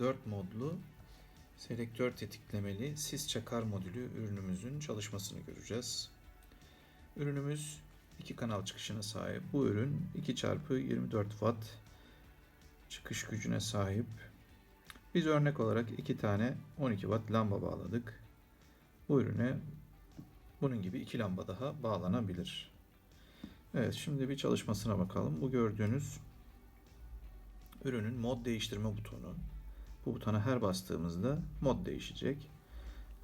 4 modlu selektör tetiklemeli sis çakar modülü ürünümüzün çalışmasını göreceğiz. Ürünümüz iki kanal çıkışına sahip. Bu ürün 2 çarpı 24 watt çıkış gücüne sahip. Biz örnek olarak iki tane 12 watt lamba bağladık. Bu ürüne bunun gibi iki lamba daha bağlanabilir. Evet şimdi bir çalışmasına bakalım. Bu gördüğünüz ürünün mod değiştirme butonu. Bu butona her bastığımızda mod değişecek.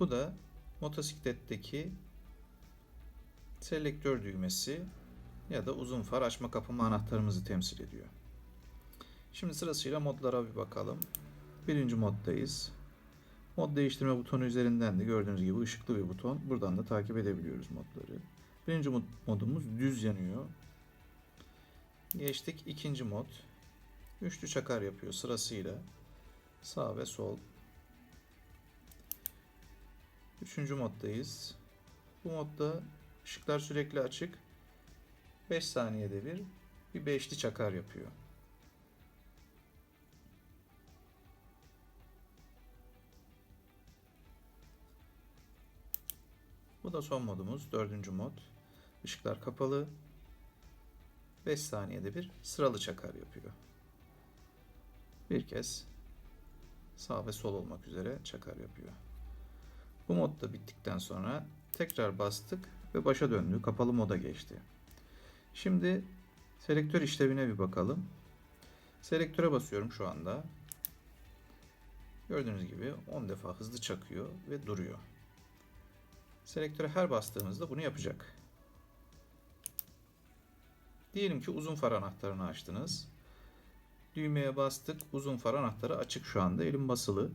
Bu da motosikletteki selektör düğmesi ya da uzun far açma kapama anahtarımızı temsil ediyor. Şimdi sırasıyla modlara bir bakalım. Birinci moddayız. Mod değiştirme butonu üzerinden de gördüğünüz gibi ışıklı bir buton. Buradan da takip edebiliyoruz modları. Birinci mod- modumuz düz yanıyor. Geçtik ikinci mod. Üçlü çakar yapıyor sırasıyla. Sağ ve sol. Üçüncü moddayız. Bu modda ışıklar sürekli açık. 5 saniyede bir bir beşli çakar yapıyor. Bu da son modumuz. Dördüncü mod. Işıklar kapalı. 5 saniyede bir sıralı çakar yapıyor. Bir kez sağ ve sol olmak üzere çakar yapıyor. Bu mod da bittikten sonra tekrar bastık ve başa döndü. Kapalı moda geçti. Şimdi selektör işlevine bir bakalım. Selektöre basıyorum şu anda. Gördüğünüz gibi 10 defa hızlı çakıyor ve duruyor. Selektöre her bastığımızda bunu yapacak. Diyelim ki uzun far anahtarını açtınız. Düğmeye bastık. Uzun far anahtarı açık şu anda. Elim basılı.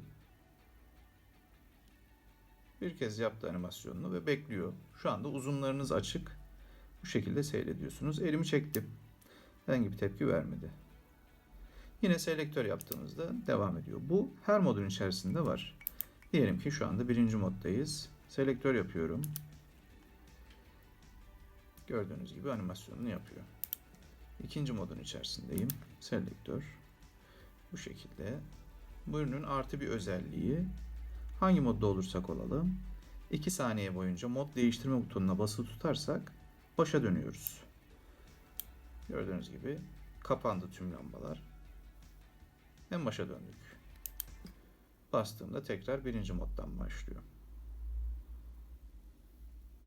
Bir kez yaptı animasyonunu ve bekliyor. Şu anda uzunlarınız açık. Bu şekilde seyrediyorsunuz. Elimi çektim. Herhangi bir tepki vermedi. Yine selektör yaptığımızda devam ediyor. Bu her modun içerisinde var. Diyelim ki şu anda birinci moddayız. Selektör yapıyorum. Gördüğünüz gibi animasyonunu yapıyor. İkinci modun içerisindeyim. Selektör. Bu şekilde. Bu ürünün artı bir özelliği hangi modda olursak olalım 2 saniye boyunca mod değiştirme butonuna basılı tutarsak başa dönüyoruz. Gördüğünüz gibi kapandı tüm lambalar. En başa döndük. Bastığımda tekrar birinci moddan başlıyor.